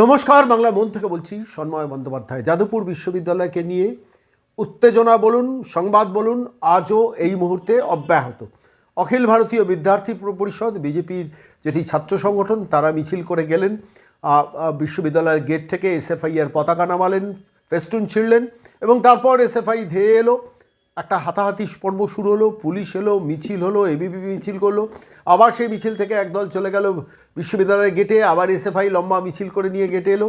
নমস্কার, বাংলা মন থেকে বলছি সন্ময় বন্দ্যোপাধ্যায়। যাদবপুর বিশ্ববিদ্যালয়কে নিয়ে উত্তেজনা বলুন, সংবাদ বলুন, আজও এই মুহূর্তে অব্যাহত। অখিল ভারতীয় বিদ্যার্থী পরিষদ, বিজেপির যেটি ছাত্র সংগঠন, তারা মিছিল করে গেলেন। বিশ্ববিদ্যালয়ের গেট থেকে এসএফআইয়ের পতাকা নামালেন, ফেস্টুন ছিঁড়লেন এবং তারপর এসএফআই ধেয়ে এলো। একটা হাতাহাতি পর্ব শুরু হলো, পুলিশ এলো, মিছিল হলো এবিপি মিছিল করল। আবার সেই মিছিল থেকে একদল চলে গেল বিশ্ববিদ্যালয়ের গেটে আবার এসএফআই লম্বা মিছিল করে নিয়ে গেটে এলো।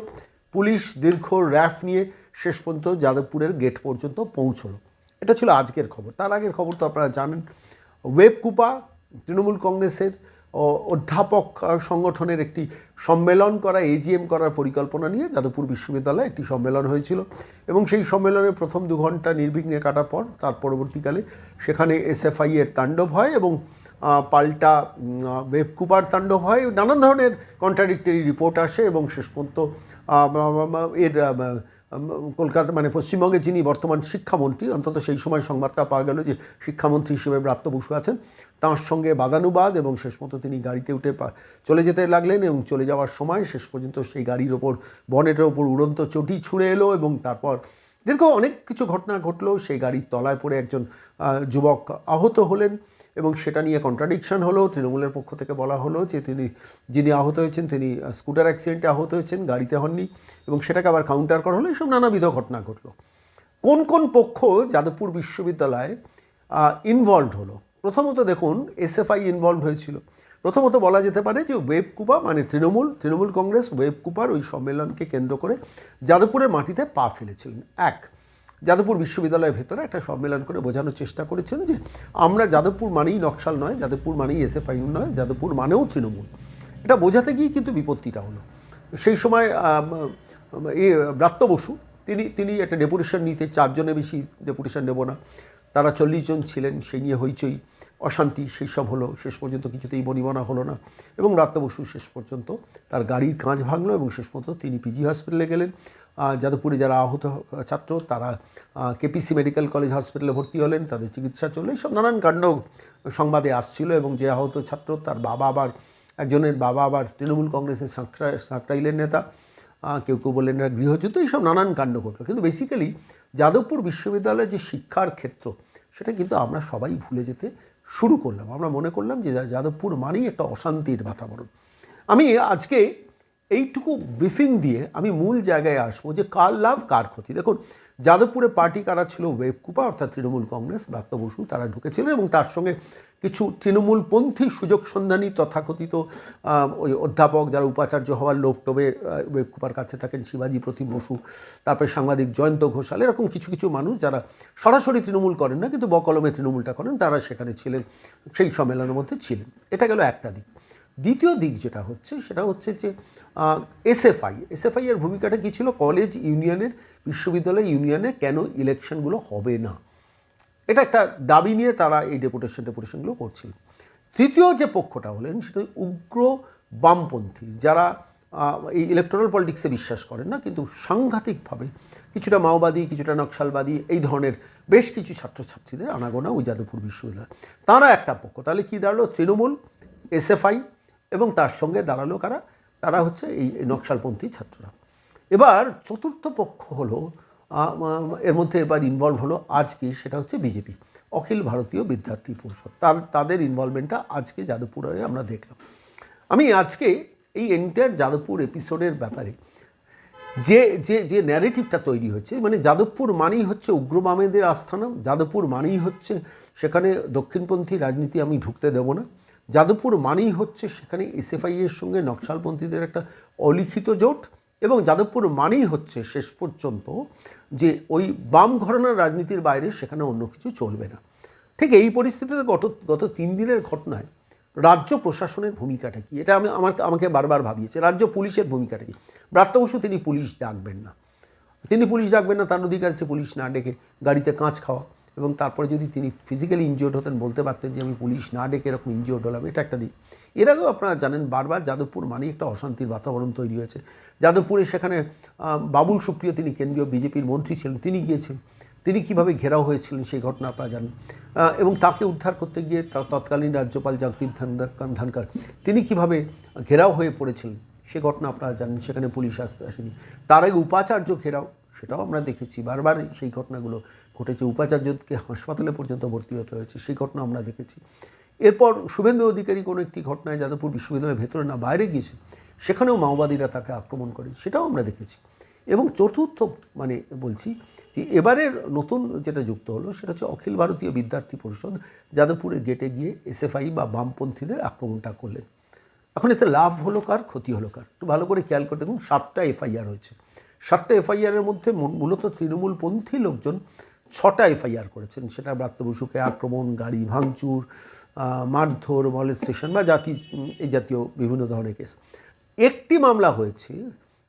পুলিশ দীর্ঘ র্যাফ নিয়ে শেষ পর্যন্ত যাদবপুরের গেট পর্যন্ত পৌঁছলো। এটা ছিল আজকের খবর। তার আগের খবর তো আপনারা জানেন। ওয়েব কুপা, তৃণমূল কংগ্রেসের অধ্যাপক সংগঠনের একটি সম্মেলন করা এজিএম করার পরিকল্পনা নিয়ে যাদবপুর বিশ্ববিদ্যালয়ে একটি সম্মেলন হয়েছিল। এবং সেই সম্মেলনে প্রথম দু ঘণ্টা নির্বিঘ্নে কাটার পর তার পরবর্তীকালে সেখানে এসএফআই এর তাণ্ডব হয় এবং পাল্টা উম, আহ, ওয়েব কুপার তাণ্ডব হয়। নানান ধরনের কন্ট্রাডিক্টরি রিপোর্ট আসে এবং শেষ পর্যন্ত এর কলকাতা মানে পশ্চিমবঙ্গে যিনি বর্তমান শিক্ষামন্ত্রী, অন্তত সেই সময় সংবাদটা পাওয়া গেল যে শিক্ষামন্ত্রী হিসেবে ব্রাত্য বসু আছেন। তাঁর সঙ্গে বাদানুবাদ এবং শেষ মতো তিনি গাড়িতে উঠে চলে যেতে লাগলেন এবং চলে যাওয়ার সময় শেষ পর্যন্ত সেই গাড়ির ওপর, বনেটের ওপর উড়ন্ত চটি ছুঁড়ে এলো এবং তারপর দীর্ঘ অনেক কিছু ঘটনা ঘটলো। সেই গাড়ির তলায় পড়ে একজন যুবক আহত হলেন। এবং সেটা নিয়ে কন্ট্রাডিকশন হলো, তৃণমূলের পক্ষ থেকে বলা হলো যে তিনি, যিনি আহত হয়েছেন, তিনি স্কুটার অ্যাক্সিডেন্টে আহত হয়েছেন, গাড়িতে হননি এবং সেটাকে আবার কাউন্টার করা হলো, এসব নানাবিধ ঘটনা ঘটলো। কোন কোন পক্ষ যাদবপুর বিশ্ববিদ্যালয়ে ইনভলভ হলো? প্রথমত দেখুন এসএফআই ইনভলভ হয়েছিল। প্রথমত বলা যেতে পারে যে ওয়েব কুপা মানে তৃণমূল তৃণমূল কংগ্রেস, ওয়েব কুপার ওই সম্মেলনকে কেন্দ্র করে যাদবপুরের মাটিতে পা ফেলেছিলেন। এক যাদবপুর বিশ্ববিদ্যালয়ের ভেতরে একটা সম্মেলন করে বোঝানোর চেষ্টা করেছেন যে আমরা যাদবপুর মানেই নকশাল নয়, যাদবপুর মানেই এসএফআই নয়, যাদবপুর মানেও তৃণমূল। এটা বোঝাতে গিয়ে কিন্তু বিপত্তিটা হলো। সেই সময় এ, ব্রাত্য বসু, তিনি তিনি একটা ডেপুটেশন নিতে, চারজনের বেশি ডেপুটেশন নেব না, তারা চল্লিশ জন ছিলেন সেই নিয়ে হইচই। অশান্তি সেই সব হলো, শেষ পর্যন্ত কিছুতেই বনিবনা হলো না। এবং ব্রাত্য বসু শেষ পর্যন্ত তার গাড়ির কাঁচ ভাঙলো এবং শেষ পর্যন্ত তিনি পিজি হসপিটালে গেলেন। যাদবপুরে যারা আহত, ছাত্র, তারা কেপিসি মেডিকেল কলেজ হসপিটালে ভর্তি হলেন, তাদের চিকিৎসা চলল। এইসব নানান কাণ্ড সংবাদে আসছিল এবং যে আহত ছাত্র, তার বাবা আবার, একজনের বাবা আবার তৃণমূল কংগ্রেসের সাঁকড়া- সাঁকড়াইলের নেতা। কেউ কেউ বললেন না গৃহযুদ্ধ, এইসব নানান কাণ্ড ঘটলো। কিন্তু বেসিক্যালি যাদবপুর বিশ্ববিদ্যালয়ের যে শিক্ষার ক্ষেত্র, সেটা কিন্তু আমরা সবাই ভুলে যেতে শুরু করলাম। আমরা মনে করলাম যে যাদবপুর মানেই একটা অশান্তির বাতাবরণ। আমি আজকে এইটুকু ব্রিফিং দিয়ে আমি মূল জায়গায় আসব যে কার লাভ, কার ক্ষতি। দেখুন, যাদবপুরে পার্টি কারা ছিল? ওয়েবকুপা অর্থাৎ তৃণমূল কংগ্রেস, ব্রাত্য বসু, তারা ঢুকেছিলেন এবং তার সঙ্গে কিছু তৃণমূলপন্থী সুযোগ সন্ধানী তথাকথিত ওই অধ্যাপক যারা উপাচার্য হওয়ার লোক টোবে ওয়েবকুপার কাছে থাকেন, শিবাজি, প্রতিম বসু, তারপরে সাংবাদিক জয়ন্ত ঘোষাল, এরকম কিছু কিছু মানুষ যারা সরাসরি তৃণমূল করেন না, কিন্তু বকলমে তৃণমূলটা করেন, তারা সেখানে ছিলেন, সেই সম্মেলনের মধ্যে ছিলেন। এটা গেল একটা দিক। দ্বিতীয় দিক যেটা হচ্ছে, সেটা হচ্ছে যে এসএফআই এসএফআই এর ভূমিকাটা কী ছিল? কলেজ ইউনিয়নের, বিশ্ববিদ্যালয় ইউনিয়নে কেন ইলেকশনগুলো হবে না? এটা একটা দাবি নিয়ে তারা এই ডেপুটেশন, ডেপুটেশনগুলো করছিল। তৃতীয় যে পক্ষটা হলেন, সেটা উগ্র বামপন্থী, যারা এই ইলেকট্রাল পলিটিক্সে বিশ্বাস করেন না, কিন্তু সাংঘাতিকভাবে কিছুটা মাওবাদী, কিছুটা নকশালবাদী, এই ধরনের বেশ কিছু ছাত্রছাত্রীদের আনাগোনা ওই যাদবপুর বিশ্ববিদ্যালয়। তারা একটা পক্ষ, তাহলে কী দাঁড়াল? তৃণমূল, এসএফআই এবং তার সঙ্গে দাঁড়াল কারা? তারা হচ্ছে এই নকশালপন্থী ছাত্ররা। এবার চতুর্থ পক্ষ হলো এর মধ্যে এবার ইনভলভ হলো আজকে সেটা হচ্ছে বিজেপি, অখিল ভারতীয় বিদ্যার্থী পরিষদ। তার, তাদের ইনভলভমেন্টটা আজকে যাদবপুরে আমরা দেখলাম। আমি আজকে এই এন্টায়ার যাদবপুর এপিসোডের ব্যাপারে যে যে যে ন্যারেটিভটা তৈরি হচ্ছে মানে যাদবপুর মানেই হচ্ছে উগ্রবামেদের আস্থানা, যাদবপুর মানেই হচ্ছে সেখানে দক্ষিণপন্থী রাজনীতি আমি ঢুকতে দেব না। যাদবপুর মানেই হচ্ছে সেখানে এসএফআই এর সঙ্গে নকশালপন্থীদের একটা অলিখিত জোট এবং যাদবপুর মানেই হচ্ছে শেষ পর্যন্ত যে ওই বাম ঘরানার রাজনীতির বাইরে সেখানে অন্য কিছু চলবে না। ঠিক এই পরিস্থিতিতে গত গত তিন দিনের ঘটনায় রাজ্য প্রশাসনের ভূমিকাটা কি? এটা আমি আমার, আমাকে বারবার ভাবিয়েছে। রাজ্য পুলিশের ভূমিকাটা কি? ব্রাত্য তিনি পুলিশ ডাকবেন না। তিনি পুলিশ ডাকবেন না, তার অধিকার আছে পুলিশ না ডেকে গাড়িতে কাঁচ খাওয়া। এবং তারপরে যদি তিনি ফিজিক্যালি ইনজিওর্ড হতেন, বলতে পারতেন যে আমি পুলিশ না ডেকে এরকম ইনজিওর্ড হলাম, এটা একটা দিক। এর আগেও আপনারা জানেন, বারবার যাদবপুর মানেই একটা অশান্তির বাতাবরণ তৈরি হয়েছে। যাদবপুরে সেখানে বাবুল সুপ্রিয়, তিনি কেন্দ্রীয় বিজেপির মন্ত্রী ছিলেন, তিনি গিয়েছেন। তিনি কীভাবে ঘেরাও হয়েছিলেন সেই ঘটনা আপনারা জানেন। এবং তাকে উদ্ধার করতে গিয়ে তৎকালীন রাজ্যপাল জগদীপ ধানকার তিনি কীভাবে ঘেরাও হয়ে পড়েছিলেন, সে ঘটনা আপনারা জানেন, সেখানে পুলিশ আসতে আসেনি। তার আগে উপাচার্য ঘেরাও, সেটাও আমরা দেখেছি। বারবার সেই ঘটনাগুলো ঘটেছে। উপাচার্যকে হাসপাতালে পর্যন্ত ভর্তি হতে হয়েছে। সেই ঘটনা আমরা দেখেছি। এরপর শুভেন্দু অধিকারী কোনো একটি ঘটনায় যাদবপুর বিশ্ববিদ্যালয়ের ভেতরে না বাইরে গিয়েছে, সেখানেও মাওবাদীরা তাকে আক্রমণ করে সেটাও আমরা দেখেছি। এবং চতুর্থ মানে বলছি যে এবারের নতুন যেটা যুক্ত হলো, সেটা হচ্ছে অখিল ভারতীয় বিদ্যার্থী পরিষদ যাদবপুরের গেটে গিয়ে এসএফআই বা বামপন্থীদের আক্রমণটা করলেন। এখন এতে লাভ হলো কার, ক্ষতি হলো কার? একটু ভালো করে খেয়াল করে দেখুন, সাতটা এফআইআর হয়েছে। সাতটা এফআইআরের মধ্যে মূল- মূলত তৃণমূলপন্থী লোকজন ছটা এফআইআর করেছেন। সেটা ব্রাত্য বসুকে আক্রমণ, গাড়ি ভাঙচুর মারধর, মলেস্টেশন বা জাতি, এই জাতীয় বিভিন্ন ধরনের কেস। একটি মামলা হয়েছে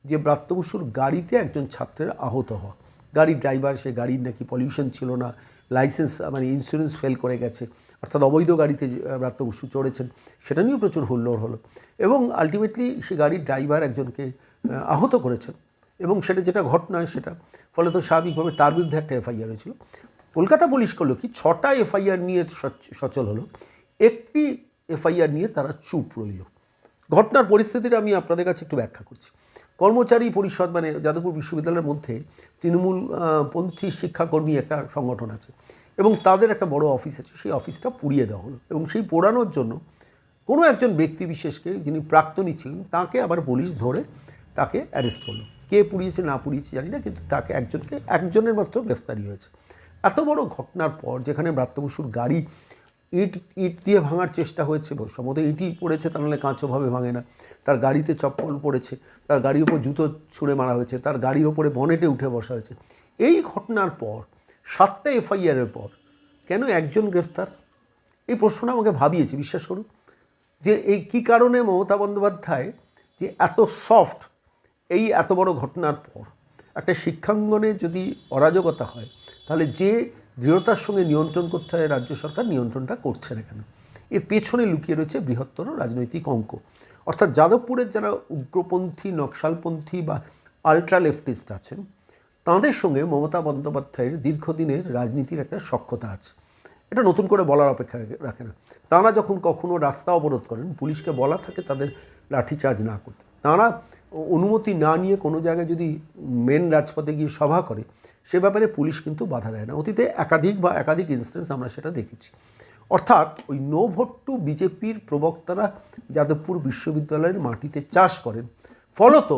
যে ব্রাত্য বসুর গাড়িতে একজন ছাত্রের আহত হওয়া। গাড়ির ড্রাইভার, সে গাড়ির নাকি পলিউশন ছিল না, লাইসেন্স মানে ইন্স্যুরেন্স ফেল করে গেছে, অর্থাৎ অবৈধ গাড়িতে ব্রাত্য বসু চড়েছেন, সেটা নিয়েও প্রচুর হুল্লোড় হলো। এবং আলটিমেটলি সে গাড়ির ড্রাইভার একজনকে আহত করেছেন। এবং সেটা যেটা ঘটনা সেটা। ফলে তো স্বাভাবিকভাবে তার বিরুদ্ধে একটা এফআইআর হয়েছিল। কলকাতা পুলিশ করল কি, ছটা এফআইআর নিয়ে সচ- সচল হলো, একটি এফআইআর নিয়ে তারা চুপ রইল। ঘটনার পরিস্থিতিটা আমি আপনাদের কাছে একটু ব্যাখ্যা করছি। কর্মচারী পরিষদ মানে যাদবপুর বিশ্ববিদ্যালয়ের মধ্যে তৃণমূল পন্থী শিক্ষাকর্মী একটা সংগঠন আছে এবং তাদের একটা বড় অফিস আছে, সেই অফিসটা পুড়িয়ে দেওয়া হলো এবং সেই পোড়ানোর জন্য কোনো একজন ব্যক্তি বিশেষকে যিনি প্রাক্তনী ছিলেন, তাকে আবার পুলিশ ধরে তাকে অ্যারেস্ট করল। কে পুড়িয়েছে, না পুড়িয়েছে জানি না, কিন্তু তাকে একজনকে, একজনের মাত্র গ্রেফতারি হয়েছে। এত বড় ঘটনার পর যেখানে ব্রাত্য বসুর গাড়ি ইট ইট দিয়ে ভাঙার চেষ্টা হয়েছে, সম্ভবত ইটই পড়েছে, তা নাহলে কাঁচোভাবে ভাঙে না। তার গাড়িতে চপ্পল পড়েছে, তার গাড়ির ওপর জুতো ছুঁড়ে মারা হয়েছে, তার গাড়ির ওপরে বনেটে উঠে বসা হয়েছে। এই ঘটনার পর, সাতটা এফআইআরের পর, কেন একজন গ্রেফতার? এই প্রশ্নটা আমাকে ভাবিয়েছে, বিশ্বাস করুন। যে এই কী কারণে মমতা বন্দ্যোপাধ্যায় যে এত সফট এই এত বড় ঘটনার পর একটা শিক্ষাঙ্গনে যদি অরাজকতা হয়, তাহলে যে দৃঢ়তার সঙ্গে নিয়ন্ত্রণ করতে হয় রাজ্য সরকার নিয়ন্ত্রণটা করছে না কেন? এর পেছনে লুকিয়ে রয়েছে বৃহত্তর রাজনৈতিক অঙ্ক। অর্থাৎ যাদবপুরের যারা উগ্রপন্থী, নকশালপন্থী বা আলট্রা লেফটিস্ট আছেন, তাঁদের সঙ্গে মমতা বন্দ্যোপাধ্যায়ের দীর্ঘদিনের রাজনীতির একটা সক্ষতা আছে। এটা নতুন করে বলার অপেক্ষা রাখে- না। তাঁরা যখন কখনো রাস্তা অবরোধ করেন, পুলিশকে বলা থাকে তাদের লাঠিচার্জ না করতে। তাঁরা অনুমতি না নিয়ে কোনো জায়গায় যদি মেন রাজপথে গিয়ে সভা করে, সে ব্যাপারে পুলিশ কিন্তু বাধা দেয় না। অতীতে একাধিক বা একাধিক ইনস্টেন্স আমরা সেটা দেখেছি। অর্থাৎ ওই নো ভোট টু বিজেপির প্রবক্তারা যাদবপুর বিশ্ববিদ্যালয়ের মাটিতে চাষ করেন, ফলত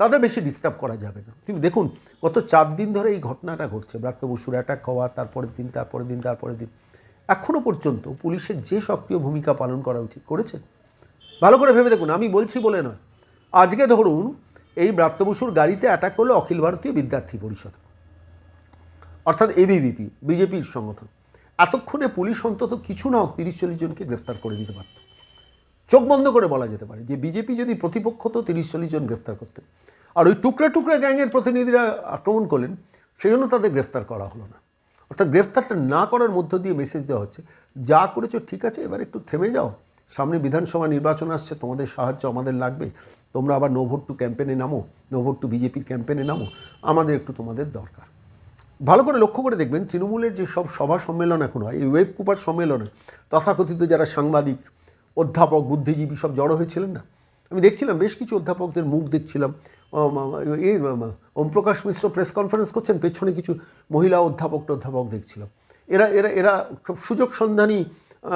তাদের বেশি ডিস্টার্ব করা যাবে না। কিন্তু দেখুন, গত চার দিন ধরে এই ঘটনাটা ঘটছে। ব্রাত্য বসুর অ্যাটাক হওয়া, তারপরের দিন তারপরের দিন তারপরের দিন। এখনও পর্যন্ত পুলিশের যে সক্রিয় ভূমিকা পালন করা উচিত করেছে, ভালো করে ভেবে দেখুন, আমি বলছি বলে নয়। আজকে ধরুন এই ব্রাত্য বসুর গাড়িতে অ্যাটাক করল অখিল ভারতীয় বিদ্যার্থী পরিষদ, অর্থাৎ এবিভিপি বিজেপির সংগঠন। এতক্ষণে পুলিশ অন্তত কিছু না হোক তিরিশ চল্লিশ জনকে গ্রেফতার করে দিতে পারত। চোখ বন্ধ করে বলা যেতে পারে যে বিজেপি যদি প্রতিপক্ষ তো তিরিশ চল্লিশ জন গ্রেফতার করতে আর ওই টুকরা টুকরা গ্যাংয়ের প্রতিনিধিরা আক্রমণ করলেন, সেই জন্য তাদের গ্রেফতার করা হলো না। অর্থাৎ গ্রেফতারটা না করার মধ্য দিয়ে মেসেজ দেওয়া হচ্ছে, যা করেছ ঠিক আছে, এবার একটু থেমে যাও সামনে বিধানসভা নির্বাচন আসছে, তোমাদের সাহায্য আমাদের লাগবে। তোমরা আবার নো ভোট টু ক্যাম্পেনে নামো নো ভোট টু বিজেপির ক্যাম্পেনে নামো, আমাদের একটু তোমাদের দরকার। ভালো করে লক্ষ্য করে দেখবেন, তৃণমূলের যে সব সভা সম্মেলন এখন হয়, এই ওয়েব কুপার সম্মেলনে তথাকথিত যারা সাংবাদিক, অধ্যাপক, বুদ্ধিজীবী সব জড়ো হয়েছিলেন না? আমি দেখছিলাম বেশ কিছু অধ্যাপকদের মুখ দেখছিলাম। এই ওমপ্রকাশ মিশ্র প্রেস কনফারেন্স করছেন, পেছনে কিছু মহিলা অধ্যাপক অধ্যাপক দেখছিলাম। এরা এরা এরা সুযোগ সন্ধানী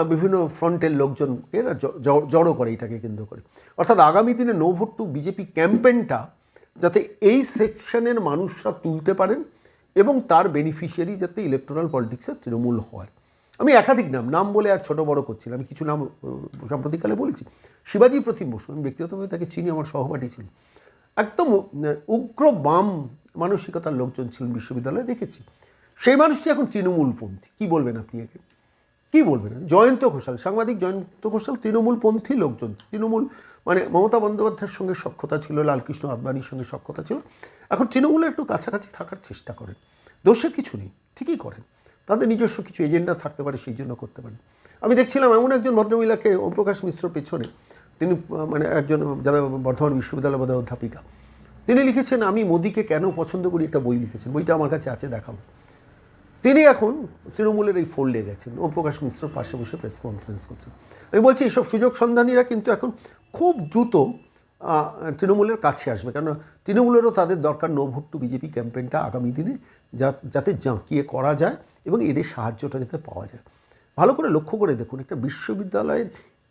বিভিন্ন ফ্রন্টের লোকজন এরা জ- জ- জড়ো করে এটাকে কেন্দ্র করে। অর্থাৎ আগামী দিনে নো ভোট টু বিজেপি ক্যাম্পেনটা যাতে এই সেকশনের মানুষরা তুলতে পারেন এবং তার বেনিফিশিয়ারি যাতে ইলেকট্রাল পলিটিক্সের তৃণমূল হয়। আমি একাধিক নাম নাম বলে আর ছোট বড় করছিলাম আমি কিছু নাম সাম্প্রতিককালে বলেছি। শিবাজি প্রতিম বসু, আমি ব্যক্তিগতভাবে তাকে চিনি, আমার সহপাঠী ছিলেন। একদম উগ্র বাম মানসিকতার লোকজন ছিলেন বিশ্ববিদ্যালয়ে, দেখেছি। সেই মানুষটি এখন তৃণমূলপন্থী, কী বলবেন আপনি একে? কি বলবেন? জয়ন্ত ঘোষাল, সাংবাদিক জয়ন্ত ঘোষাল তৃণমূলপন্থী লোকজন। তৃণমূল মানে মমতা বন্দ্যোপাধ্যায়ের সঙ্গে সক্ষতা ছিল, লালকৃষ্ণ আদবানির সঙ্গে সক্ষতা ছিল। এখন তৃণমূলের একটু কাছাকাছি থাকার চেষ্টা করেন। দোষের কিছু নেই, ঠিকই করেন। তাদের নিজস্ব কিছু এজেন্ডা থাকতে পারে, সেই জন্য করতে পারেন। আমি দেখছিলাম এমন একজন ভদ্রমহিলাকে ওমপ্রকাশ মিশ্র পেছনে, তিনি মানে একজন যারা বর্ধমান বিশ্ববিদ্যালয় বোধহয় অধ্যাপিকা, তিনি লিখেছেন, আমি মোদীকে কেন পছন্দ করি? একটা বই লিখেছেন, বইটা আমার কাছে আছে, দেখাবো। তিনি এখন তৃণমূলের এই ফোল্ডে গেছেন। ওম প্রকাশ মিশ্র পাশে বসে প্রেস কনফারেন্স করছেন। আমি বলছি এইসব সুযোগ সন্ধানীরা কিন্তু এখন খুব দ্রুত তৃণমূলের কাছে আসবে। কেন তৃণমূলেরও তাদের দরকার নো ভোট টু বিজেপি ক্যাম্পেইনটা আগামী দিনে যা- যাতে জাঁকিয়ে করা যায় এবং এদের সাহায্যটা যাতে পাওয়া যায়। ভালো করে লক্ষ্য করে দেখুন, একটা বিশ্ববিদ্যালয়ের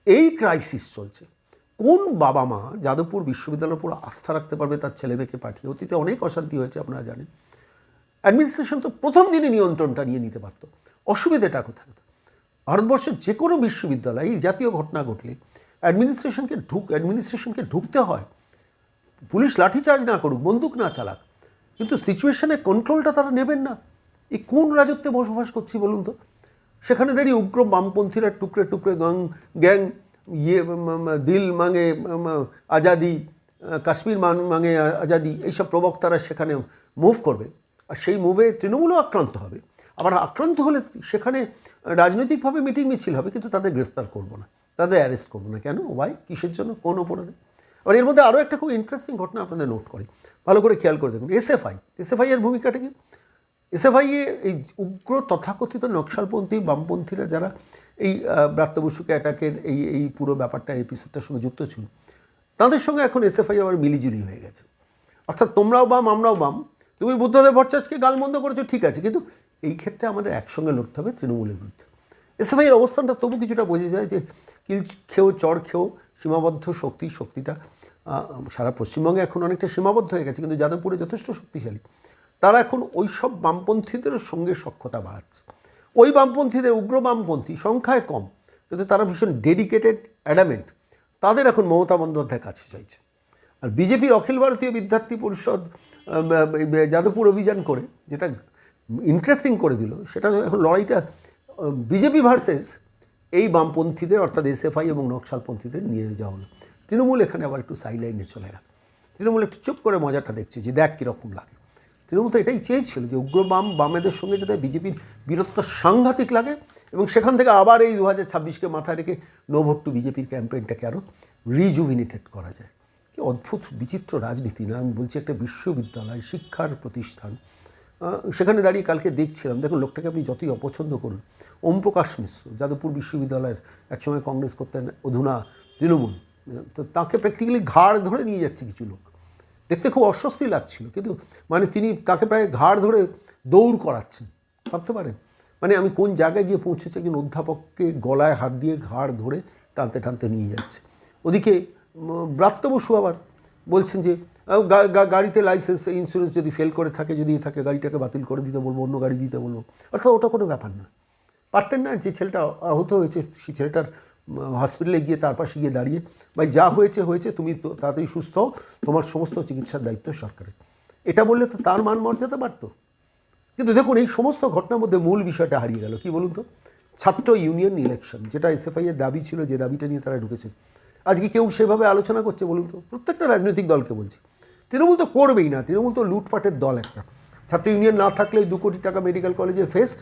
এই ক্রাইসিস চলছে। কোন বাবা মা যাদবপুর বিশ্ববিদ্যালয়ের উপর আস্থা রাখতে পারবে তার ছেলে মেয়েকে পাঠিয়ে? অতীতে অনেক অশান্তি হয়েছে আপনারা জানেন। অ্যাডমিনিস্ট্রেশন তো প্রথম দিনই নিয়ন্ত্রণটা নিয়ে নিতে পারতো। অসুবিধাটা কোথায়? ভারতবর্ষের যে কোনো বিশ্ববিদ্যালয় এই জাতীয় ঘটনা ঘটলে অ্যাডমিনিস্ট্রেশনকে ঢুক, অ্যাডমিনিস্ট্রেশনকে ঢুকতে হয়। পুলিশ লাঠিচার্জ না করুক, বন্দুক না চালাক, কিন্তু সিচুয়েশনে কন্ট্রোলটা তারা নেবেন না। এই কোন রাজত্বে বসবাস করছি বলুন তো? সেখানে দাঁড়িয়ে উগ্র বামপন্থীরা টুকরে টুকরে গাং, গ্যাং ইয়ে দিল মাঙে আজাদি কাশ্মীর মাঙে আজাদি, এইসব প্রবক্তারা সেখানে মুভ করবে আর সেই মুভে তৃণমূলও আক্রান্ত হবে। আবার আক্রান্ত হলে সেখানে রাজনৈতিকভাবে মিটিং মিছিল হবে কিন্তু তাদের গ্রেফতার করব না। তাদের অ্যারেস্ট করব না। কেন? ওয়াই কিসের জন্য? কোন অপরাধে? আবার এর মধ্যে আরও একটা খুব ইন্টারেস্টিং ঘটনা আপনাদের নোট করি। ভালো করে খেয়াল করে দেখুন। এসএফআই এসএফআই এর ভূমিকাটা কি? এসএফআই এই উগ্র তথাকথিত নকশালপন্থী বামপন্থীরা যারা এই আহ, ব্রাত্য বসুকে অ্যাটাকের এই এই পুরো ব্যাপারটা এপিসোডটার সঙ্গে যুক্ত ছিল তাদের সঙ্গে এখন এসএফআই আবার মিলিজুলি হয়ে গেছে। অর্থাৎ তোমরাও বাম আমরাও বাম তুমি বুদ্ধদেব ভট্টাচার্যকে গালমন্দ করেছ, ঠিক আছে, কিন্তু এই ক্ষেত্রে আমাদের একসঙ্গে লড়তে হবে তৃণমূলের বিরুদ্ধে। এসএফআইয়ের অবস্থানটা তবু কিছুটা বোঝা যায় যে কিল খেও চড় খেও, সীমাবদ্ধ শক্তি, শক্তিটা সারা পশ্চিমবঙ্গে এখন অনেকটা সীমাবদ্ধ হয়ে গেছে, কিন্তু যাদবপুরে যথেষ্ট শক্তিশালী। তারা এখন ওই সব বামপন্থীদের সঙ্গে সক্ষতা বাড়াচ্ছে। ওই বামপন্থীদের উগ্র বামপন্থী সংখ্যায় কম, কিন্তু তারা ভীষণ ডেডিকেটেড অ্যাডামেন্ট তাদের এখন মমতা বন্দ্যোপাধ্যায় কাছে চাইছে। আর বিজেপির অখিল ভারতীয় বিদ্যার্থী পরিষদ যাদবপুর অভিযান করে, যেটা ইন্টারেস্টিং করে দিল, সেটা এখন লড়াইটা বিজেপি ভার্সেস এই বামপন্থীদের, অর্থাৎ এসএফআই এবং নকশালপন্থীদের নিয়ে যাওয়া হলো। তৃণমূল এখানে আবার একটু সাইডলাইনে চলে গেল তৃণমূল একটু চুপ করে মজাটা দেখছে, যে দেখ কীরকম লাগে। তৃণমূল তো এটাই চেয়েছিল যে উগ্র বাম বামেদের সঙ্গে যাতে বিজেপির বীরত্ব সাংঘাতিক লাগে এবং সেখান থেকে আবার এই দু হাজার ছাব্বিশকে মাথায় রেখে নো ভোট টু বিজেপির ক্যাম্পেইনটাকে আরও রিজুভিনেটেড করা যায়। অদ্ভুত, বিচিত্র রাজনীতি না? আমি বলছি একটা বিশ্ববিদ্যালয়, শিক্ষার প্রতিষ্ঠান। সেখানে দাঁড়িয়ে কালকে দেখছিলাম, দেখুন লোকটাকে আপনি যতই অপছন্দ করুন ওম প্রকাশ মিশ্র, যাদবপুর বিশ্ববিদ্যালয়ের একসময় কংগ্রেস করতেন অধুনা তৃণমূল। তো তাকে প্র্যাকটিক্যালি ঘাড় ধরে নিয়ে যাচ্ছে কিছু লোক। দেখতে খুব অস্বস্তি লাগছিল, কিন্তু মানে তিনি তাকে প্রায় ঘাড় ধরে দৌড় করাচ্ছেন, ভাবতে পারেন? মানে আমি কোন জায়গায় গিয়ে পৌঁছেছি, একজন অধ্যাপককে গলায় হাত দিয়ে ঘাড় ধরে টানতে টানতে নিয়ে যাচ্ছে। ওদিকে ব্রাত্য বসু আবার বলছেন যে গাড়িতে লাইসেন্স ইন্স্যুরেন্স যদি ফেল করে থাকে, যদি থাকে, গাড়িটাকে বাতিল করে দিতে বলব, অন্য গাড়ি দিতে বলব। অর্থাৎ ওটা কোনো ব্যাপার না পারতেন না যে ছেলেটা আহত হয়েছে, সেই ছেলেটার হসপিটালে গিয়ে তার পাশে গিয়ে দাঁড়িয়ে, ভাই যা হয়েছে হয়েছে, তুমি তাড়াতাড়ি সুস্থ তোমার সমস্ত চিকিৎসার দায়িত্ব সরকারের। এটা বললে তো তার মান মর্যাদা বাড়তো। কিন্তু দেখুন, এই সমস্ত ঘটনার মধ্যে মূল বিষয়টা হারিয়ে গেল। কি বলুন তো? ছাত্র ইউনিয়ন ইলেকশন যেটা এসএফআই এর দাবি ছিল, যে দাবিটা নিয়ে তারা ঢুকেছে। আজকে কেউ সেভাবে আলোচনা করছে বলুন তো? প্রত্যেকটা রাজনৈতিক দলকে বলছি। তৃণমূল তো করবেই না, তৃণমূল তো লুটপাটের দল একটা। ছাত্র ইউনিয়ন না থাকলে দু কোটি টাকা মেডিকেল কলেজে ফেস্ট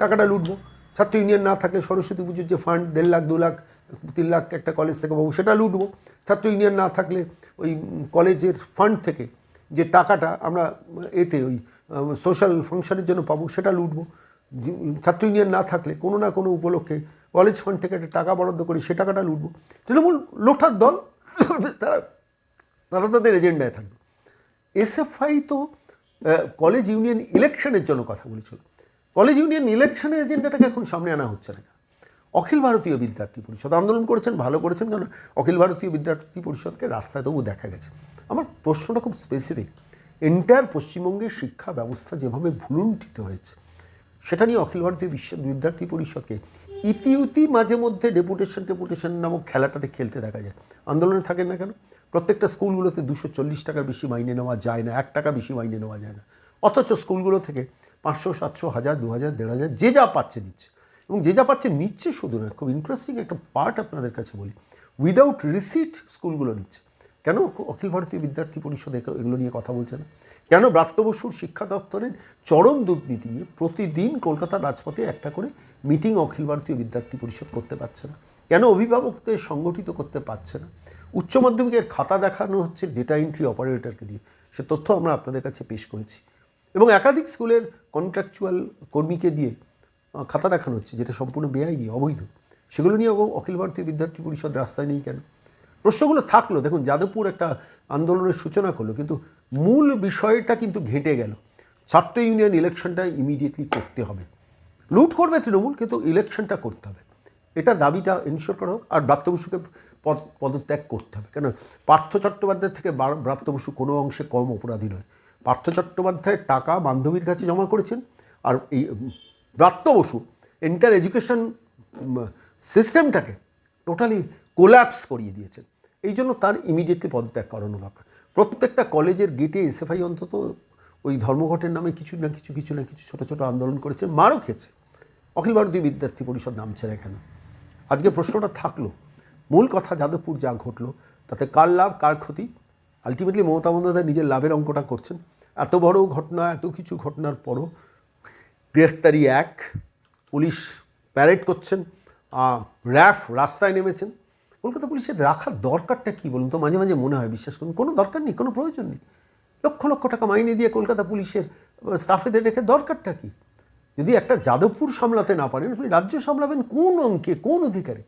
টাকাটা লুটবো। ছাত্র ইউনিয়ন না থাকলে সরস্বতী পুজোর যে ফান্ড দেড় লাখ, দু লাখ, তিন লাখ একটা কলেজ থেকে পাবো, সেটা লুটবো। ছাত্র ইউনিয়ন না থাকলে ওই কলেজের ফান্ড থেকে যে টাকাটা আমরা এতে ওই সোশ্যাল ফাংশনের জন্য পাবো, সেটা লুটবো। ছাত্র ইউনিয়ন না থাকলে কোনো না কোনো উপলক্ষে কলেজ ফান্ড থেকে একটা টাকা বরাদ্দ করি, সে টাকাটা লুটবো। তৃণমূল লোঠার দল, তারা তারা তাদের এজেন্ডায় থাকবে। এসএফআই তো কলেজ ইউনিয়ন ইলেকশনের জন্য কথা বলেছিল। কলেজ ইউনিয়ন ইলেকশনের এজেন্ডাটাকে এখন সামনে আনা হচ্ছে না অখিল ভারতীয় বিদ্যার্থী পরিষদ আন্দোলন করেছেন, ভালো করেছেন কারণ অখিল ভারতীয় বিদ্যার্থী পরিষদকে রাস্তায় তবু দেখা গেছে। আমার প্রশ্নটা খুব স্পেসিফিক এন্টায়ার পশ্চিমবঙ্গের শিক্ষা ব্যবস্থা যেভাবে ভুলুণ্ঠিত হয়েছে সেটা নিয়ে অখিল ভারতীয় বিশ্ব বিদ্যার্থী পরিষদকে ইতিউতি মাঝে মধ্যে ডেপুটেশন টেপুটেশন নামক খেলাটাতে খেলতে দেখা যায়। আন্দোলনে থাকেন না কেন? প্রত্যেকটা স্কুলগুলোতে দুশো চল্লিশ টাকার বেশি মাইনে নেওয়া যায় না, এক টাকা বেশি মাইনে নেওয়া যায় না। অথচ স্কুলগুলো থেকে পাঁচশো, সাতশো, হাজার, দু হাজার, দেড় হাজার যে যা পাচ্ছে নিচ্ছে। এবং যে যা পাচ্ছে নিচ্ছে শুধু না খুব ইন্টারেস্টিং একটা পার্ট আপনাদের কাছে বলি। উইদাউট রিসিট স্কুলগুলো নিচ্ছে। কেন অখিল ভারতীয় বিদ্যার্থী পরিষদ এগুলো নিয়ে কথা বলছে না? কেন ব্রাত্য বসুর শিক্ষা দপ্তরের চরম দুর্নীতি নিয়ে প্রতিদিন কলকাতার রাজপথে একটা করে মিটিং অখিল ভারতীয় বিদ্যার্থী পরিষদ করতে পারছে না? কেন অভিভাবকদের সংগঠিত করতে পারছে না? উচ্চ মাধ্যমিকের খাতা দেখানো হচ্ছে ডেটা এন্ট্রি অপারেটরকে দিয়ে। সে তথ্য আমরা আপনাদের কাছে পেশ করেছি। এবং একাধিক স্কুলের কন্ট্রাকচুয়াল কর্মীকে দিয়ে খাতা দেখানো হচ্ছে, যেটা সম্পূর্ণ বেআইনি, অবৈধ। সেগুলো নিয়ে অখিল ভারতীয় বিদ্যার্থী পরিষদ রাস্তায় নেই কেন? প্রশ্নগুলো থাকল, দেখুন যাদবপুর একটা আন্দোলনের সূচনা করল, কিন্তু মূল বিষয়টা কিন্তু ঘেঁটে গেল। ছাত্র ইউনিয়ন ইলেকশনটা ইমিডিয়েটলি করতে হবে। লুট করবে তৃণমূল, কিন্তু ইলেকশনটা করতে হবে। এটা দাবিটা এনশোর করা হোক, আর ব্রাত্য বসুকে পদ, পদত্যাগ করতে হবে। কেন? পার্থ চট্টোপাধ্যায় থেকে বার- ব্রাত্য বসু কোনো অংশে কম অপরাধী নয়। পার্থ চট্টোপাধ্যায়ের টাকা বান্ধবীর কাছে জমা করেছেন, আর এই ব্রাত্য বসু এন্টার এডুকেশন সিস্টেমটাকে টোটালি কোল্যাপস করিয়ে দিয়েছেন। এই জন্য তার ইমিডিয়েটলি পদত্যাগ করানো দরকার প্রত্যেকটা কলেজের গেটে এসএফআই অন্তত ওই ধর্মঘটের নামে কিছু না কিছু কিছু না কিছু ছোটো ছোটো আন্দোলন করেছে, মারও খেয়েছে। অখিল ভারতীয় বিদ্যার্থী পরিষদ নামছে না এখানে। আজকে প্রশ্নটা থাকল, মূল কথা যাদবপুর যা ঘটলো, তাতে কার লাভ, কার ক্ষতি? আলটিমেটলি মমতা বন্দ্যোপাধ্যায় নিজের লাভের অঙ্কটা করছেন। এত বড় ঘটনা, এত কিছু ঘটনার পরও গ্রেফতারি এক, পুলিশ প্যারেড করছেন র্যাফ রাস্তায় নেমেছেন। কলকাতা পুলিশের রাখার দরকারটা কী বলুন তো? মাঝে মাঝে মনে হয়, বিশ্বাস করুন, কোনো দরকার নেই, কোনো প্রয়োজন নেই। লক্ষ লক্ষ টাকা মাইনে দিয়ে কলকাতা পুলিশের স্টাফেদের রেখে দরকারটা কী? যদি একটা যাদবপুর সামলাতে না পারেন, আপনি রাজ্য সামলাবেন কোন অঙ্কে, কোন অধিকারে?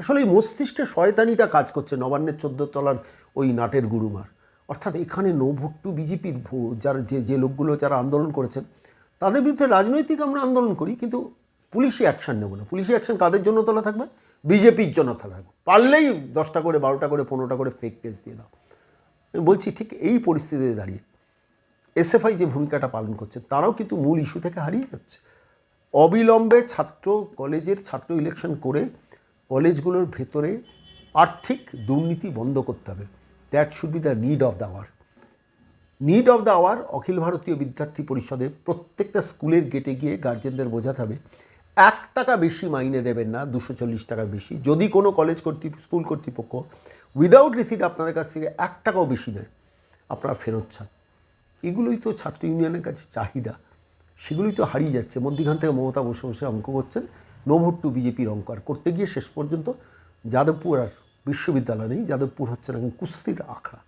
আসলে এই মস্তিষ্কে শয়তানিটা কাজ করছে, নবান্নের চোদ্দ তলার ওই নাটের গুরুমার। অর্থাৎ এখানে নো ভোট টু বিজেপির যারা যে যে লোকগুলো যারা আন্দোলন করেছেন, তাদের বিরুদ্ধে রাজনৈতিক আমরা আন্দোলন করি, কিন্তু পুলিশি অ্যাকশন নেব না। পুলিশি অ্যাকশন কাদের জন্য তোলা থাকবে? বিজেপির জন্য তোলা থাকবে পারলেই দশটা করে, বারোটা করে, পনেরোটা করে ফেক কেস দিয়ে দাও। বলছি, ঠিক এই পরিস্থিতিতে দাঁড়িয়ে এসএফআই যে ভূমিকাটা পালন করছে, তারাও কিন্তু মূল ইস্যু থেকে হারিয়ে যাচ্ছে। অবিলম্বে ছাত্র কলেজের ছাত্র ইলেকশন করে কলেজগুলোর ভেতরে আর্থিক দুর্নীতি বন্ধ করতে হবে। That should be the need of the hour need of the hour Akhil Bharatiya Vidyarthi পরিষদে প্রত্যেকটা স্কুলের গেটে গিয়ে গার্জেনদের বোঝাতে হবে এক টাকা বেশি মাইনে দেবেন না, দুশো চল্লিশ টাকা বেশি। যদি কোনো কলেজ কর্তৃ স্কুল কর্তৃপক্ষ উইদাউট রিসিট আপনাদের কাছ থেকে এক টাকাও বেশি নেয়, আপনারা ফেরত চান। এগুলোই তো ছাত্র ইউনিয়নের কাছে চাহিদা। সেগুলোই তো হারিয়ে যাচ্ছে। মধ্যখান থেকে মমতা বসে বসে অঙ্ক করছেন। নো ভোট টু বিজেপির অঙ্ক আর করতে গিয়ে শেষ পর্যন্ত যাদবপুর আর বিশ্ববিদ্যালয় নেই। যাদবপুর হচ্ছে না কুস্তির আখড়া।